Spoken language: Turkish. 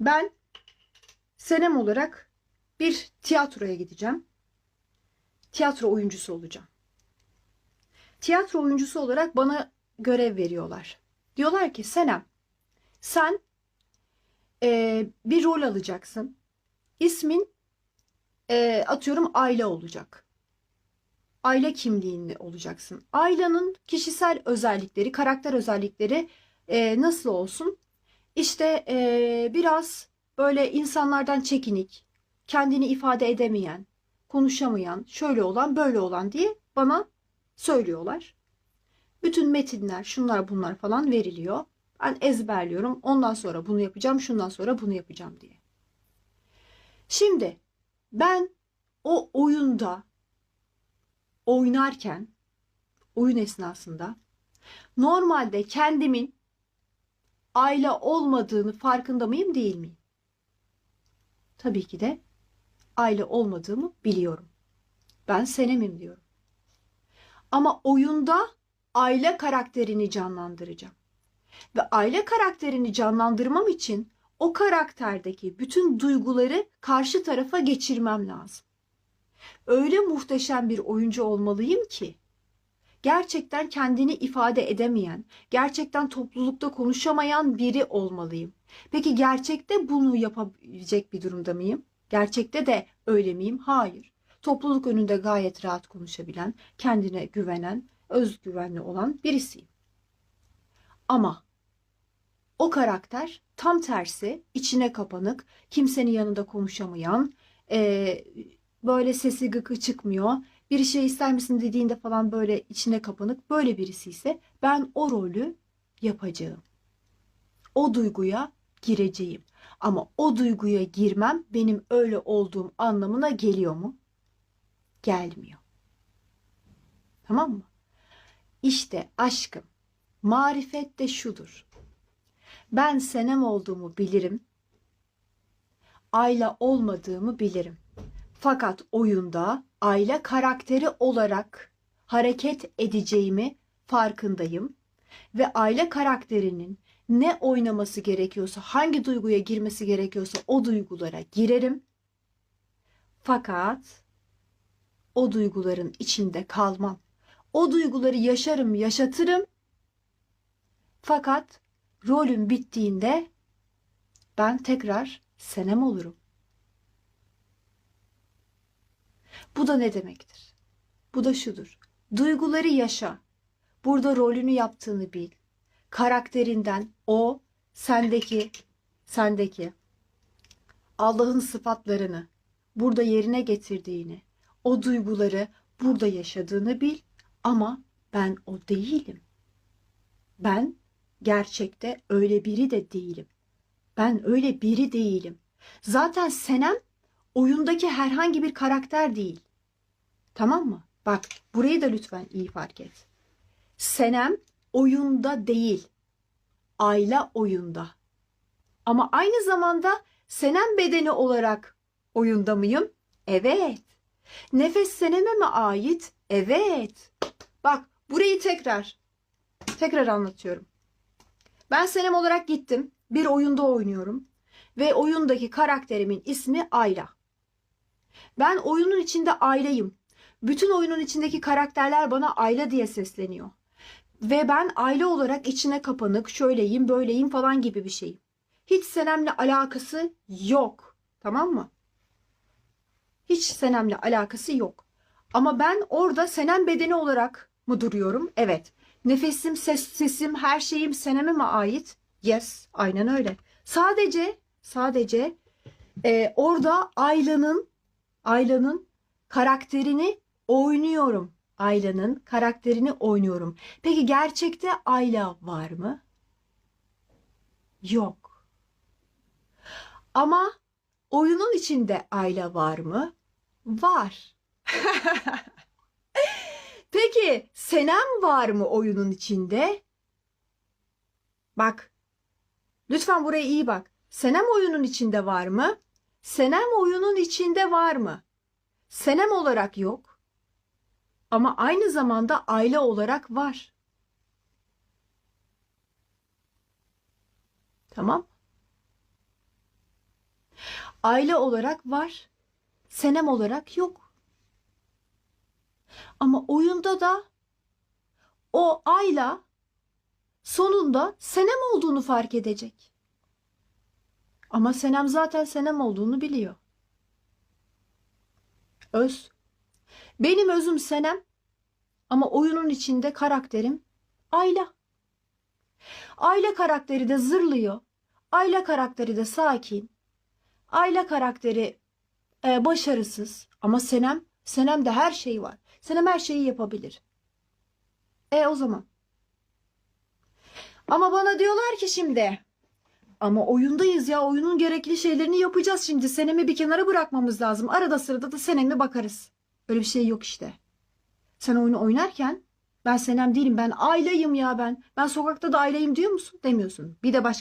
Ben senem olarak bir tiyatroya gideceğim. Tiyatro oyuncusu olacağım. Tiyatro oyuncusu olarak bana görev veriyorlar. Diyorlar ki Senem sen eee, bir rol alacaksın. İsmin eee, atıyorum Ayla olacak. Aile kimliğinde olacaksın. Ayla'nın kişisel özellikleri, karakter özellikleri eee, nasıl olsun? İşte eee, biraz böyle insanlardan çekinik, kendini ifade edemeyen, konuşamayan, şöyle olan, böyle olan diye bana söylüyorlar. Bütün metinler, şunlar bunlar falan veriliyor. Ben ezberliyorum. Ondan sonra bunu yapacağım, şundan sonra bunu yapacağım diye. Şimdi ben o oyunda oynarken, oyun esnasında normalde kendimin aile olmadığını farkında mıyım değil miyim? Tabii ki de aile olmadığımı biliyorum. Ben Senem'im diyorum. Ama oyunda aile karakterini canlandıracağım. Ve aile karakterini canlandırmam için o karakterdeki bütün duyguları karşı tarafa geçirmem lazım. Öyle muhteşem bir oyuncu olmalıyım ki gerçekten kendini ifade edemeyen, gerçekten toplulukta konuşamayan biri olmalıyım. Peki gerçekte bunu yapabilecek bir durumda mıyım? Gerçekte de öyle miyim? Hayır. Topluluk önünde gayet rahat konuşabilen, kendine güvenen, özgüvenli olan birisiyim. Ama o karakter tam tersi, içine kapanık, kimsenin yanında konuşamayan, eee, böyle sesi gıkı çıkmıyor, bir şey ister misin dediğinde falan böyle içine kapanık böyle birisi ise ben o rolü yapacağım. O duyguya gireceğim. Ama o duyguya girmem benim öyle olduğum anlamına geliyor mu? Gelmiyor. Tamam mı? İşte aşkım, marifet de şudur. Ben senem olduğumu bilirim. Ayla olmadığımı bilirim. Fakat oyunda aile karakteri olarak hareket edeceğimi farkındayım ve aile karakterinin ne oynaması gerekiyorsa, hangi duyguya girmesi gerekiyorsa o duygulara girerim. Fakat o duyguların içinde kalmam. O duyguları yaşarım, yaşatırım. Fakat rolüm bittiğinde ben tekrar senem olurum. Bu da ne demektir? Bu da şudur. Duyguları yaşa. Burada rolünü yaptığını bil. Karakterinden o sendeki sendeki Allah'ın sıfatlarını burada yerine getirdiğini, o duyguları burada yaşadığını bil ama ben o değilim. Ben gerçekte öyle biri de değilim. Ben öyle biri değilim. Zaten Senem oyundaki herhangi bir karakter değil. Tamam mı? Bak burayı da lütfen iyi fark et. Senem oyunda değil. Ayla oyunda. Ama aynı zamanda Senem bedeni olarak oyunda mıyım? Evet. Nefes Senem'e mi ait? Evet. Bak burayı tekrar tekrar anlatıyorum. Ben Senem olarak gittim. Bir oyunda oynuyorum. Ve oyundaki karakterimin ismi Ayla. Ben oyunun içinde Ayla'yım. Bütün oyunun içindeki karakterler bana Ayla diye sesleniyor. Ve ben Ayla olarak içine kapanık, şöyleyim, böyleyim falan gibi bir şeyim. Hiç Senem'le alakası yok. Tamam mı? Hiç Senem'le alakası yok. Ama ben orada Senem bedeni olarak mı duruyorum? Evet. Nefesim, ses, sesim, her şeyim Senem'e mi ait? Yes, aynen öyle. Sadece, sadece e, orada Ayla'nın, Ayla'nın karakterini oynuyorum. Ayla'nın karakterini oynuyorum. Peki gerçekte Ayla var mı? Yok. Ama oyunun içinde Ayla var mı? Var. Peki Senem var mı oyunun içinde? Bak. Lütfen buraya iyi bak. Senem oyunun içinde var mı? Senem oyunun içinde var mı? Senem olarak yok. Ama aynı zamanda aile olarak var. Tamam? Aile olarak var. Senem olarak yok. Ama oyunda da o Ayla sonunda Senem olduğunu fark edecek. Ama Senem zaten Senem olduğunu biliyor. Öz. Benim özüm Senem ama oyunun içinde karakterim Ayla. Ayla karakteri de zırlıyor. Ayla karakteri de sakin. Ayla karakteri e, başarısız. Ama Senem, Senem'de her şey var. Senem her şeyi yapabilir. E o zaman. Ama bana diyorlar ki şimdi. Ama oyundayız ya. Oyunun gerekli şeylerini yapacağız şimdi. Senem'i bir kenara bırakmamız lazım. Arada sırada da Senem'e bakarız. Öyle bir şey yok işte. Sen oyunu oynarken ben Senem değilim. Ben Ayla'yım ya ben. Ben sokakta da Ayla'yım diyor musun? Demiyorsun. Bir de başka